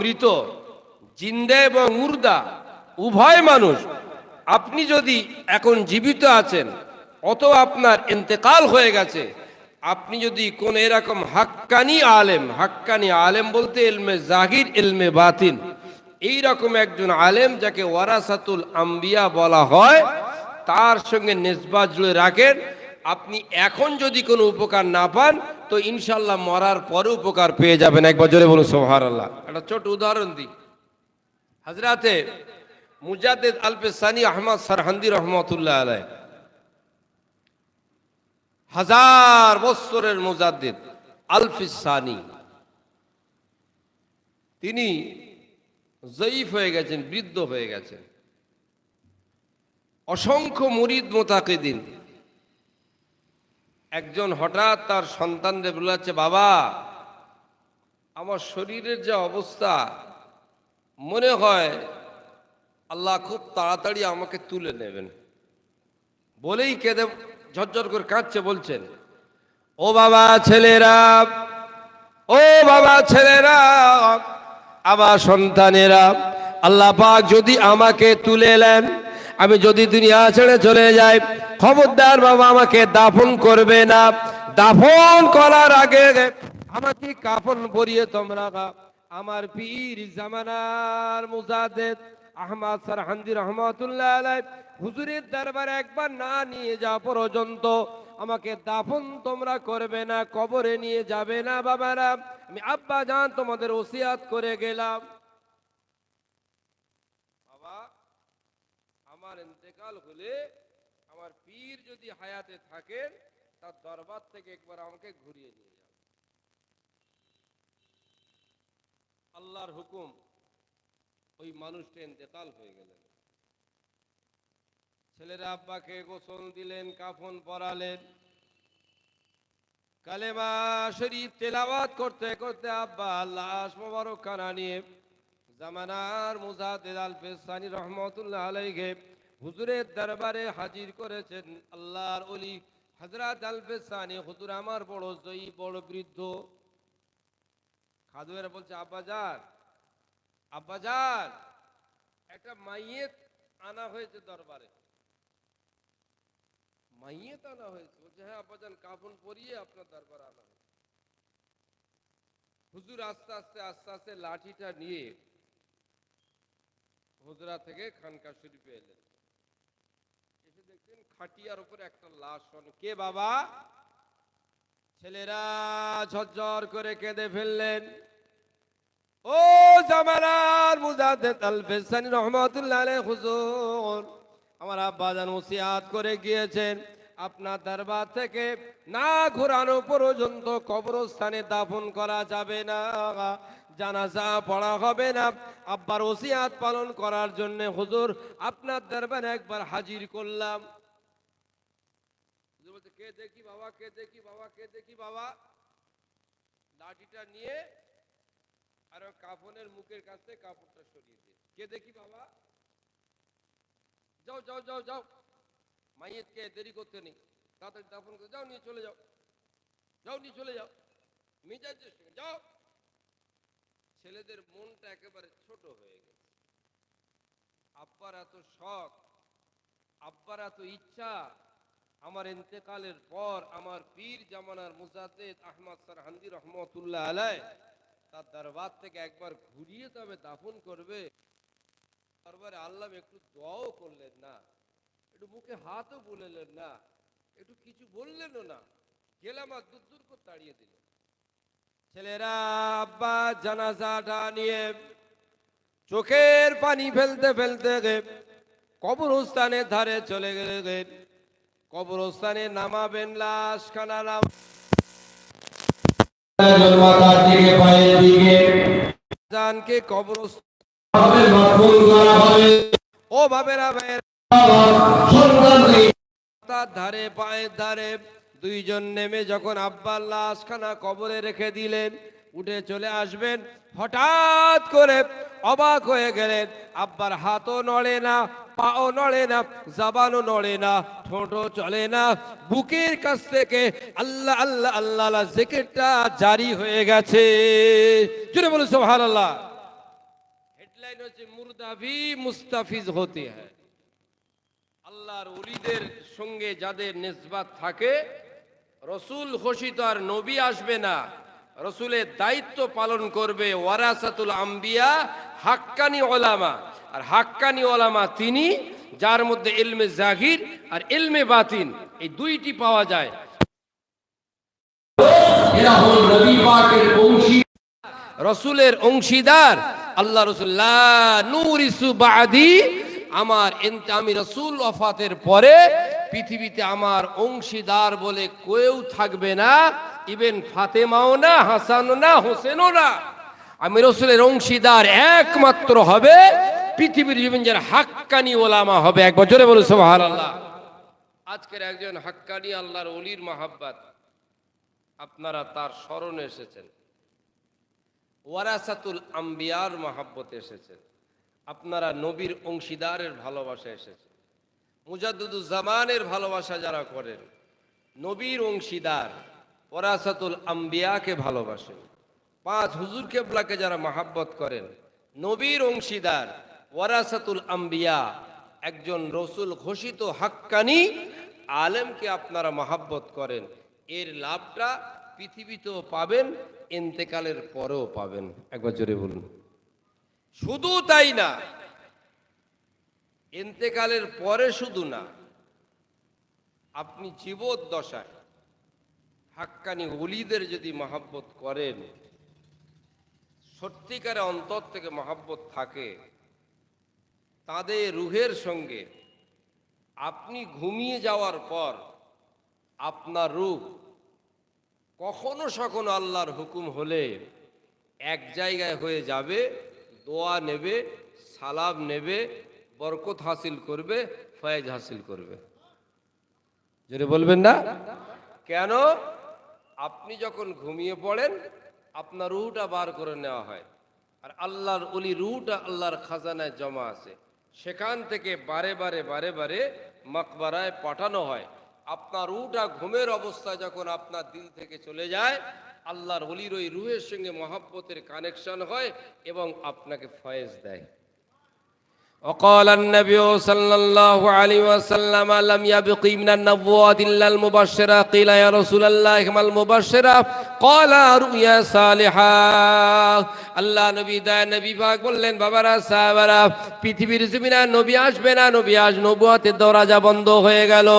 মৃত, জিন্দা এবং মুর্দা উভয় মানুষ, আপনি যদি এখন জীবিত আছেন, অত আপনার ইন্তেকাল হয়ে গেছে, আপনি যদি কোন এরকম হাক্কানি আলেম হাক্কানি আলেম বলতে এলমে জাহির এলমে বাতিন এই রকম একজন আলেম যাকে ওয়ারাসাতুল আম্বিয়া বলা হয়, তার সঙ্গে নেসবা জুড়ে রাখেন, আপনি এখন যদি কোনো উপকার না পান তো ইনশাল্লাহ মরার পরে উপকার পেয়ে যাবেন। একবার জোরে বলুন সোহার আল্লাহ একটা ছোট উদাহরণ দিই। হাজরাতে মুজাদ্দেদ আলপে সানি আহমদ সরহান্দি রহমতুল্লাহ আলাই হাজার বৎসরের মুজাদ্দেদ আলফিস সানি তিনি জয়ীফ হয়ে গেছেন, বৃদ্ধ হয়ে গেছেন। অসংখ্য মুরিদ মোতাকিদিন। একজন হঠাৎ তার সন্তানদের বলাচ্ছে বাবা, আমার শরীরের যে অবস্থা, মনে হয় আল্লাহ খুব তাড়াতাড়ি আমাকে তুলে নেবেন। বলেই কেঁদে ঝরঝর করে কাঁদছে, বলছেন, ও বাবা ছেলেরা, ও বাবা ছেলেরা, আমার সন্তানেরা, আল্লাহ পাক যদি আমাকে তুলে নেন আমি যদি দুনিয়া ছেড়ে চলে যাই, খবরদার বাবা আমাকে দাফন করবে না। দাফন করার আগে আমাকে কাফন পরিয়ে তোমরা আমার পীর জামানার মুজাদ্দেদ আহমদ সরহান্দি রহমতুল্লাহ আলাই হুজুরের দরবারে একবার না নিয়ে যাওয়া পর্যন্ত আমাকে দাফন তোমরা করবে না, কবরে নিয়ে যাবে না বাবারা। আমি আব্বা জান তোমাদের ওসিয়াত করে গেলাম বাবা আমার ইন্তেকাল হলে আমার পীর যদি হায়াতে থাকেন, তার দরবার থেকে একবার আমাকে ঘুরিয়ে নিয়ে যান। আল্লাহর হুকুম, ওই মানুষটা ইন্তেকাল হয়ে গেলেন। ছেলেরা আব্বাকে গোসল দিলেন, কাফন পরালেন। কালেমা শরীফ তেলাওয়াত করতে করতে আব্বা লাশ মোবারক খানা নিয়ে জামানার ফেসানি রহমতুল্লাহ আলাইকে হুজুরের দরবারে হাজির করেছেন আল্লাহর ওলি হযরত আল ফেসানি হুজুর আমার বড় জয়ী, বড় বৃদ্ধ। খাদুয়েরা বলছে আব্বাজান আব্বাজান একটা মাইয়েত আনা হয়েছে দরবারে। মাইয়েত আনা হয়েছে। বলছে হ্যাঁ আব্বাজান কাফন পরিয়ে আপনার দরবারে আনা হয়েছে। হুজুর আস্তে আস্তে আস্তে আস্তে লাঠিটা নিয়ে হুজরা থেকে খানকা শরীফে এলেন। খাটিয়ার উপরে একটা লাশ শোন কে বাবা? ছেলেরা ঝরঝর করে কেঁদে ফেললেন। ও জামানার মুজাদ্দেদ আল ফেসানি রহমাতুল্লাহ আলাইহি হুজুর, আমার আব্বা জান ওসিয়াত করে গিয়েছেন, আপনার দরবার থেকে না ঘোরানো পর্যন্ত কবরস্থানে দাফন করা যাবে না, জানাজা পড়া হবে না। আব্বার ওসিয়াত পালন করার জন্য হুজুর, আপনার দরবারে একবার হাজির করলাম। বলছে, কে দেখি বাবা কে দেখি বাবা কে দেখি বাবা? লাঠিটা নিয়ে আর কাফনের মুখের কাছ কাপড়টা সরিয়ে দিয়ে কে দেখি বাবা? যাও যাও যাও যাও। মাইয়েতকে দেরি করতে নেই। তাড়াতাড়ি দাফন করে যাও নিয়ে চলে যাও। যাও নিয়ে চলে যাও। সঙ্গে যাও। ছেলেদের মনটা একেবারে ছোট হয়ে গেছে। আব্বার এত শখ আব্বার এত ইচ্ছা আমার ইন্তেকালের পর আমার পীর জামানার মুজাদ্দেদ আহমদ সরহান্দি রহমতুল্লাহ আলাই, তার দরবার থেকে একবার ঘুরিয়ে তবে দাফন করবে। দরবারে আল্লাহ একটু দোয়াও করলেন না, একটু মুখে হাতও বলেলেন না, একটু কিছু বললেনও না, গেলাম আর দূর দূর করে তাড়িয়ে দিল ছেলেরা, আব্বা, জানাজাটা নিয়ে চোখের পানি ফেলতে ফেলতে কবরস্থানের ধারে চলে গেলেন। কবরস্থানে নামাবেন লাশ খানা নাম একজন দিকে পায়ের দিকে জানকে কবরস্থান ভাবে করা হবে ও বাবেরা ভাইয়ের তার ধারে পায়ের ধারে দুইজন নেমে যখন আব্বার লাশখানা কবরে রেখে দিলেন উঠে চলে আসবেন। হঠাৎ করে অবাক হয়ে গেলেন। আব্বার হাতও নড়ে না, পাও নড়ে না, জাবানও নড়ে না, ঠোঁটও চলে না। বুকের কাছ থেকে আল্লাহ আল্লাহ আল্লাহ আল্লাহ জিকিরটা জারি হয়ে গেছে। জুড়ে বলুন, সুবহানাল্লাহ। লাইন হচ্ছে মুরদাভি মুস্তাফিজ হতে হ্যায় আল্লাহর উলিদের সঙ্গে যাদের নিসবাত থাকে, রসুল ঘোষিত আর নবী আসবে না। রসুলের দায়িত্ব পালন করবে ওয়ারাসাতুল আম্বিয়া হাক্কানি ওলামা। আর হাক্কানি ওলামা তিনি যার মধ্যে ইলমে জাহির আর ইলমে বাতিন এই দুইটি পাওয়া যায়। রসুলের অংশীদার আল্লাহ রসুল্লাহ নুরিসু বাদি আমার আমি রসুল অফাতের পরে পৃথিবীতে আমার অংশীদার বলে কেউ থাকবে না, ইভেন ফাতেমাও না, হাসানও না, হোসেনও না। আমি রসুলের অংশীদার একমাত্র হবে পৃথিবীর জীবন যার হাক্কানি ওলামা হবে। এক বছরে বলে সোহার আল্লাহ আজকের একজন হাক্কানি আল্লাহর অলির মাহাব্বাত, আপনারা তার স্মরণে এসেছেন। ওয়ারাসাতুল আম্বিয়ার মহাব্বত এসেছেন। আপনারা নবীর অংশীদারের ভালোবাসা এসেছে মুজাদুজ্জামানের ভালোবাসা যারা করেন, নবীর অংশীদার ওরাসাতুল আম্বিয়াকে ভালোবাসেন। পাঁচ হুজুর কেবলাকে যারা মহাব্বত করেন, নবীর অংশীদার ওয়ারাসাতুল আম্বিয়া একজন রসুল ঘোষিত হাক্কানি আলেমকে আপনারা মাহাব্বত করেন। এর লাভটা পৃথিবীতেও পাবেন, এন্তেকালের পরেও পাবেন। একবার জোরে বলুন। শুধু তাই না এন্তেকালের পরে শুধু না, আপনি জীবদ্দশায় হাক্কানি অলিদের যদি মহাব্বত করেন, সত্যিকারে অন্তর থেকে মহাব্বত থাকে, তাদের রুহের সঙ্গে আপনি ঘুমিয়ে যাওয়ার পর আপনার রূপ কখনো সখনো আল্লাহর হুকুম হলে এক জায়গায় হয়ে যাবে, দোয়া নেবে, সালাম নেবে বরকত হাসিল করবে ফয়েজ হাসিল করবে। যদি বলবেন না? কেন? আপনি যখন ঘুমিয়ে পড়েন আপনার রুহটা বার করে নেওয়া হয়। আর আল্লাহর অলি রুটা আল্লাহর খাজানায় জমা আছে। সেখান থেকে বারে বারে বারে বারে মকবরায় পাঠানো হয়। আপনার রুহটা ঘুমের অবস্থায় যখন আপনার দিল থেকে চলে যায় আল্লাহর অলির ওই রুহের সঙ্গে মহাব্বতের কানেকশন হয় এবং আপনাকে ফয়েজ দেয়। وقال النبي صلى الله عليه وسلم لم يبق من النبوات إلا المبشرة قيل يا رسول الله ما المبشرة قال رؤيا صالحة আল্লাহ নবী দয়া নবী পাক বললেন বাবারা সাহাবারা পৃথিবীর জমিনে আর নবী আসবে না নবী আজ নবুয়াতের দরজা বন্ধ হয়ে গেল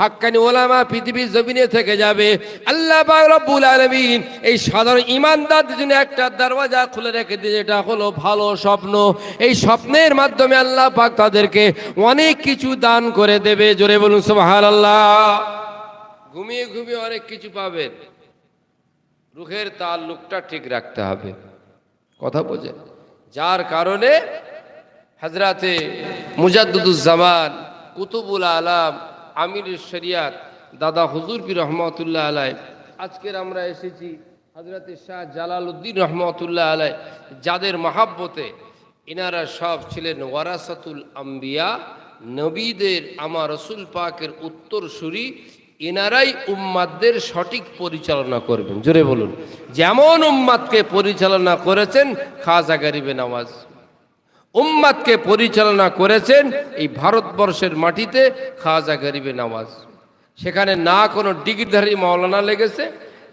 হাক্কানি ওলামা পৃথিবীর জমিনে থেকে যাবে আল্লাহ পাক রব্বুল আলামিন এই সাধারণ ইমানদারদের জন্য একটা দরওয়াজা খুলে রেখে দিয়ে যেটা হলো ভালো স্বপ্ন এই স্বপ্নের মাধ্যমে আল্লাহ পাক তাদেরকে অনেক কিছু দান করে দেবে। জোরে বলুন, সুবহানাল্লাহ। ঘুমিয়ে ঘুমিয়ে অনেক কিছু পাবেন। রুখের তাল্লুকটা ঠিক রাখতে হবে। কথা বোঝেন? যার কারণে হাজরাতে মুজাদ্দুজ্জামান কুতুবুল আলাম, আমির শরিয়াত, দাদা হুজুর পি রহমতুল্লাহ আলাই আজকের আমরা এসেছি হজরতে শাহ জালাল উদ্দিন রহমতুল্লাহ আলাই যাদের মহাব্বতে এনারা সব ছিলেন ওয়ারাসাতুল আম্বিয়া, নবীদের আমার রসুল পাকের উত্তরসূরি এনারাই উম্মাদদের সঠিক পরিচালনা করবেন। জোরে বলুন, যেমন উম্মাদকে পরিচালনা করেছেন, খাজা গরিবে নামাজ। উম্মাদকে পরিচালনা করেছেন এই ভারতবর্ষের মাটিতে, খাজা গরিবে নামাজ। সেখানে না কোনো ডিগ্রিধারী মাওলানা লেগেছে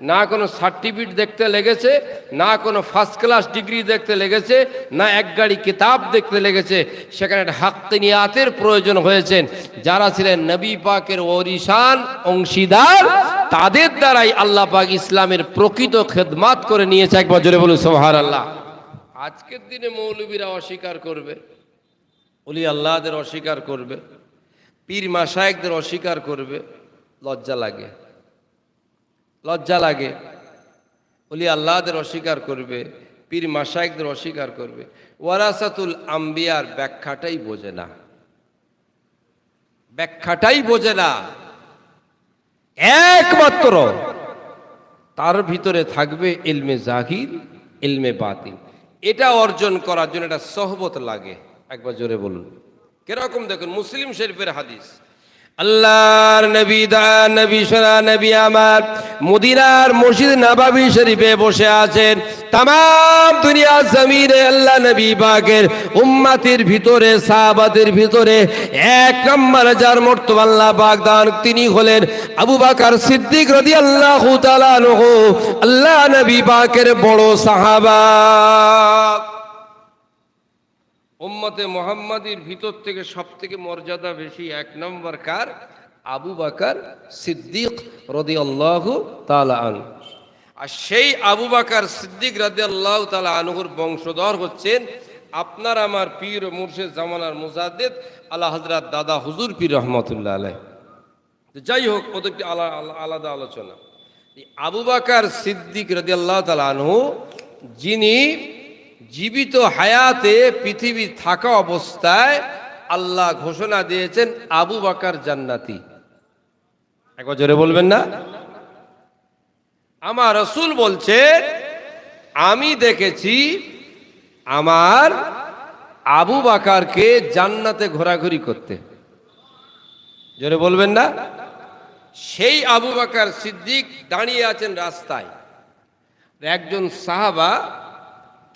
না কোনো সার্টিফিকেট দেখতে লেগেছে, না কোনো ফার্স্ট ক্লাস ডিগ্রি দেখতে লেগেছে, না এক গাড়ি কিতাব দেখতে লেগেছে। সেখানে একটা হাক্তিনিয়াতের প্রয়োজন হয়েছেন। যারা ছিলেন নবী পাকের ওরিশান অংশীদার, তাদের দ্বারাই আল্লাহ পাক ইসলামের প্রকৃত খেদমাত করে নিয়েছে। একবার জোরে বলুন সোহার আল্লাহ আজকের দিনে মৌলবীরা অস্বীকার করবে। অলি আল্লাহদের অস্বীকার করবে। পীর মাসায়েকদের অস্বীকার করবে। লজ্জা লাগে। লজ্জা লাগে। অলি আল্লাহদের অস্বীকার করবে, পীর মাসায়েকদের অস্বীকার করবে। ওয়ারাসাতুল আম্বিয়ার ব্যাখ্যাটাই বোঝে না। ব্যাখ্যাটাই বোঝে না। একমাত্র তার ভিতরে থাকবে ইলমে জাহির ইলমে বাতিল। এটা অর্জন করার জন্য এটা সহবত লাগে। একবার জোরে বলুন। কীরকম দেখুন, মুসলিম শরীফের হাদিস। আল্লাহর নবী দা নবী, সোনা নবী আমার মদিনার মসজিদ নবাবী শরীফে বসে আছেন। তাম দুনিয়া জমিনে আল্লাহ নবী বাগের উম্মাতির ভিতরে, সাহাবাদের ভিতরে এক নম্বর যার মর্তব আল্লাহ বাগদান তিনি হলেন আবু বাকার সিদ্দিক রদি আল্লাহ আল্লাহ নবী বাকের বড় সাহাবা। উম্মতে মোহাম্মদীর ভিতর থেকে সব থেকে মর্যাদা বেশি এক নম্বর কার? আবু বাকার সিদ্দিক রদি আল্লাহ আন আর সেই আবু বাকার সিদ্দিক রদি আল্লাহ তালা আনহুর বংশধর হচ্ছেন আপনার আমার পীর মুর্শিদ জামানার মুজাদ্দেদ আল্লাহ হজরত দাদা হুজুর পীর রহমতুল্লাহ আলাই তো যাই হোক, ওদের একটি আলা- আলা- আলাদা আলোচনা? আবু বাকার সিদ্দিক রদি আল্লাহ তালা আনহু, যিনি জীবিত হায়াতে পৃথিবী থাকা অবস্থায় আল্লাহ ঘোষণা দিয়েছেন আবু বাকার জান্নাতি। একবার জোরে বলবেন না? আমার রসুল বলছে, আমি দেখেছি আমার আবু বাকারকে জান্নাতে ঘোরাঘুরি করতে। জোরে বলবেন না? সেই আবু বাকার সিদ্দিক দাঁড়িয়ে আছেন রাস্তায়। একজন সাহাবা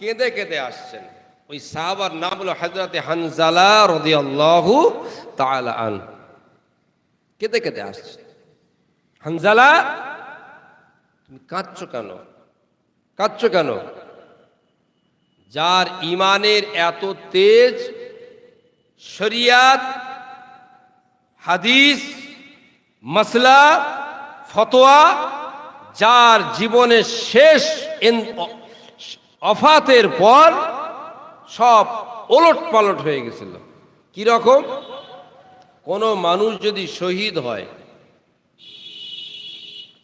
কেঁদে কেঁদে আসছেন। ওই সাহাবার নাম হলো হাজরাতে হানজালা রদিয়াল্লাহু তাআলা আন। কেঁদে কেঁদে আসছে হানজালা, তুমি কাঁদছো কেন? কাঁদছো কেন? যার ইমানের এত তেজ, শরিয়াত, হাদিস, মাসলা, ফতোয়া, যার জীবনের শেষ অফাতের পর সব ওলট পালট হয়ে গেছিল। কি রকম? কোনো মানুষ যদি শহীদ হয়,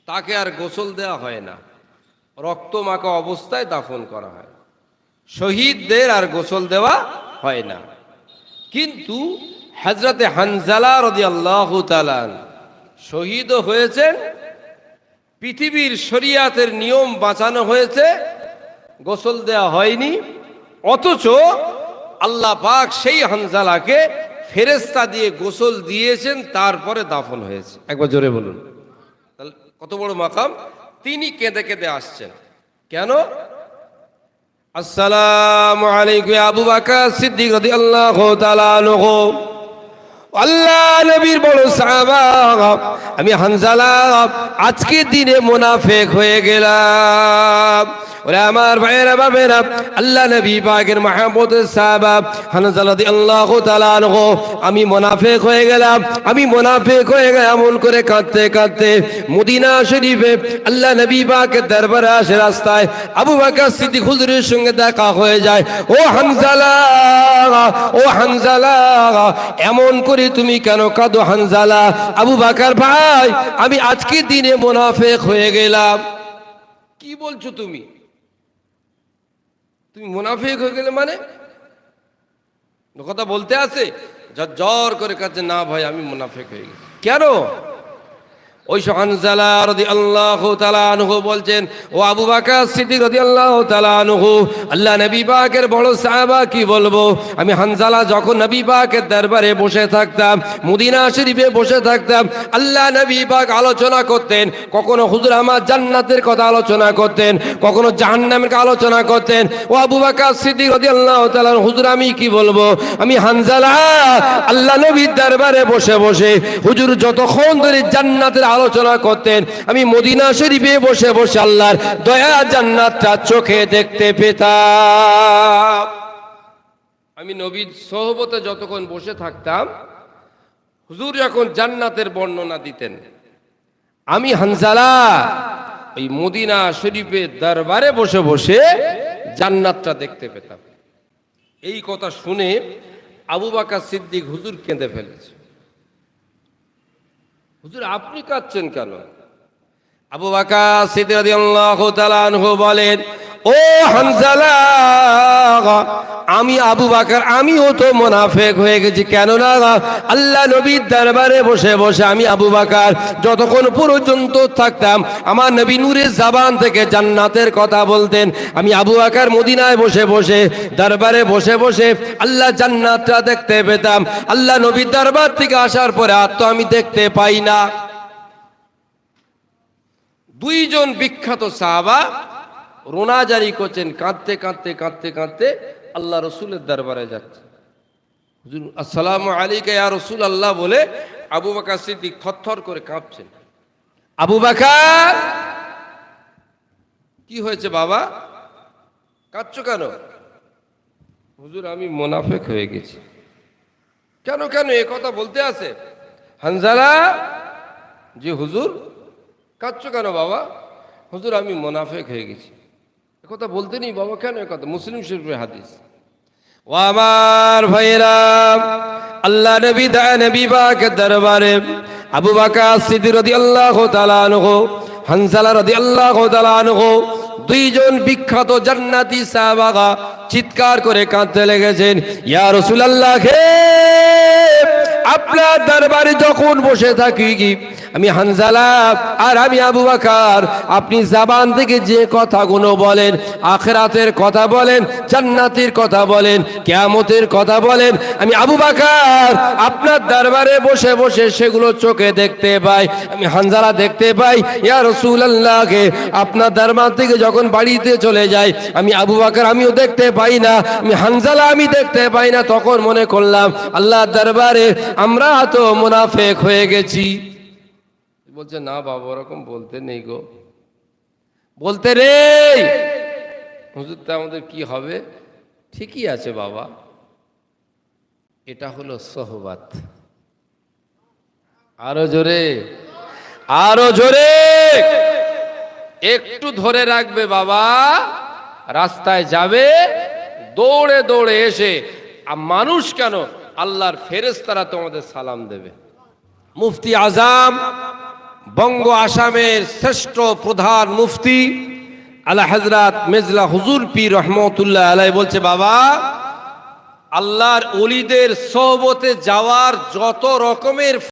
তাকে আর গোসল দেওয়া হয় না। রক্তমাখা অবস্থায় দাফন করা হয়। শহীদদের আর গোসল দেওয়া হয় না। কিন্তু হজরতে হানজালা রদি আল্লাহ শহীদও হয়েছেন, পৃথিবীর শরিয়াতের নিয়ম বাঁচানো হয়েছে গোসল দেওয়া হয়নি, অথচ আল্লাহ পাক সেই হানজালাকে ফেরেস্তা দিয়ে গোসল দিয়েছেন, তারপরে দাফন হয়েছে। একবার জোরে বলুন। তাহলে কত বড় মাকাম? তিনি কেঁদে কেঁদে আসছেন। কেন? আসসালামু আলাইকুম আবু বাকর সিদ্দিক রাদিয়াল্লাহু তাআলা আনহু। আল্লাহ নবীর বড় সাহাবা। আমি হানজালা, আজকের দিনে মুনাফেক হয়ে গেলাম। ওরে আমার ভাইয়েরা বাবেরা আল্লাহ নবী পাকের মাহমুদ সাহাবা হানজালা আল্লাহ তাআলা আনহু, আমি মুনাফেক হয়ে গেলাম, আমি মুনাফেক হয়ে গেলাম, এমন করে কাঁদতে কাঁদতে মদিনা শরীফে আল্লাহ নবী পাকের দরবারে আসে রাস্তায় আবু বকর সিদ্দিক হুজুরের সঙ্গে দেখা হয়ে যায়। ও হানজালা ও হানজালা, এমন করে তুমি কেন কাদো হানজালা? আবু বাকার ভাই, আমি আজকে দিনে মোনাফেক হয়ে গেলাম। কি বলছো তুমি? তুমি মোনাফেক হয়ে গেলে মানে? কথা বলতে আছে? জর করে কাছে না ভাই, আমি মোনাফেক হয়ে গেছি। কেন? ওই হানজালা রদি আল্লাহ আনহু বলছেন, ও আবু বাকার সিদ্দিক রদি আল্লাহ আনহু, আল্লাহ নবী পাকের বড় সাহাবা কি বলব? আমি হানজালা যখন নবী পাকের দরবারে বসে থাকতাম, মুদিনা শরীফে বসে থাকতাম, আল্লাহ নবী পাক আলোচনা করতেন, কখনো হুজুর আমার জান্নাতের কথা আলোচনা করতেন, কখনো জাহান্নামের আলোচনা করতেন। ও আবু বাকার সিদ্দিক রদি আল্লাহ হুজুর আমি কি বলব? আমি হানজালা আল্লাহ নবীর দরবারে বসে বসে হুজুর যতক্ষণ ধরে জান্নাতের আলোচনা করতেন। আমি মদিনা শরীফে বসে বসে আল্লাহর দয়া জান্নাতটা চোখে দেখতে পেতাম। আমি নবীর সহবতে যতক্ষণ বসে থাকতাম, হুজুর যখন জান্নাতের বর্ণনা দিতেন। আমি হানজালা, ওই মদিনা শরীফের দরবারে বসে বসে জান্নাতটা দেখতে পেতাম। এই কথা শুনে আবু বাকা সিদ্দিক হুজুর কেঁদে ফেলেছে। হুজুর আপনি কাঁদছেন কেন? আবু বাকা সিদ্দিক বলেন ও হানজালা আমি আবু বাকার, আমিও তো মোনাফেক হয়ে গেছি। কেননা আল্লাহ নবীর দরবারে বসে বসে আমি আবু বাকার, যতক্ষণ পর্যন্ত থাকতাম, আমার নবী নূরের জাবান থেকে জান্নাতের কথা বলতেন। আমি আবু বাকার মদিনায় বসে বসে, দরবারে বসে বসে আল্লাহ জান্নাতটা দেখতে পেতাম। আল্লাহ নবীর দরবার থেকে আসার পরে আর তো আমি দেখতে পাই না। দুইজন বিখ্যাত সাহাবা রোনা জারি করছেন কাঁদতে কাঁদতে কাঁদতে কাঁদতে আল্লাহ রসুলের দরবারে যাচ্ছে। হুজুর আসসালাম আলাইকা ইয়া রসুল আল্লাহ বলে আবু বাকার সিদ্দিক থরথর করে কাঁপছেন। আবু বাকার! কি হয়েছে বাবা? কাঁদছো কেন? হুজুর আমি মোনাফেক হয়ে গেছি। কেন কেন? এ কথা বলতে আছে? হানজালা যে হুজুর কাঁদছো কেন বাবা? হুজুর আমি মোনাফেক হয়ে গেছি। কথা বলতে নেই, বাবা, কেন কথা মুসলিম শরীফের হাদিস। ও আমার ভাইরা আল্লাহ নবী দা নবী পাকের দরবারে আবু বাকা সিদ্দিক রাদিয়াল্লাহু তাআলা আনহু, হানজালা রাদিয়াল্লাহু তাআলা আনহু দুইজন বিখ্যাত জান্নাতি সাহাবা চিৎকার করে কাঁদতে লেগেছেন, ইয়া রাসূলুল্লাহ, হে! আপনার দরবারে যখন বসে থাকি কি? আমি হানজালা আর আমি আবু বাকার। আপনি জাবান থেকে যে কথাগুলো বলেন, আখরাতের কথা বলেন, জান্নাতের কথা বলেন, কেয়ামতের কথা বলেন, আমি আবু বাকার আপনার দরবারে বসে বসে সেগুলো চোখে দেখতে পাই, আমি হানজালা দেখতে পাই, ইয়া রসুল্লাহকে আপনার দরবার থেকে যখন বাড়িতে চলে যাই, আমি আবু বাকার আমিও দেখতে পাই না, আমি হানজালা আমি দেখতে পাই না, তখন মনে করলাম আল্লাহ দরবারে আমরা তো মুনাফেক হয়ে গেছি। বলছে না বাবা ওরকম বলতে নেই গো। বলতে রে হুজুর তা আমাদের কি হবে? ঠিকই আছে বাবা। এটা হলো সহবাত। আরও জোরে। আরও জোরে। একটু ধরে রাখবে বাবা। রাস্তায় যাবে দৌড়ে দৌড়ে এসে আর মানুষ কেন? আল্লাহর ফেরেস্তারা তোমাদের সালাম দেবে। মুফতি আজাম বঙ্গ আসামের শ্রেষ্ঠ প্রধান মুফতি আলা হজরত মেজলা হুজুর পীর রহমতুল্লাহ আলাই বলছে, বাবা, আল্লাহর অলিদের সহবতে যাওয়ার যত রকমের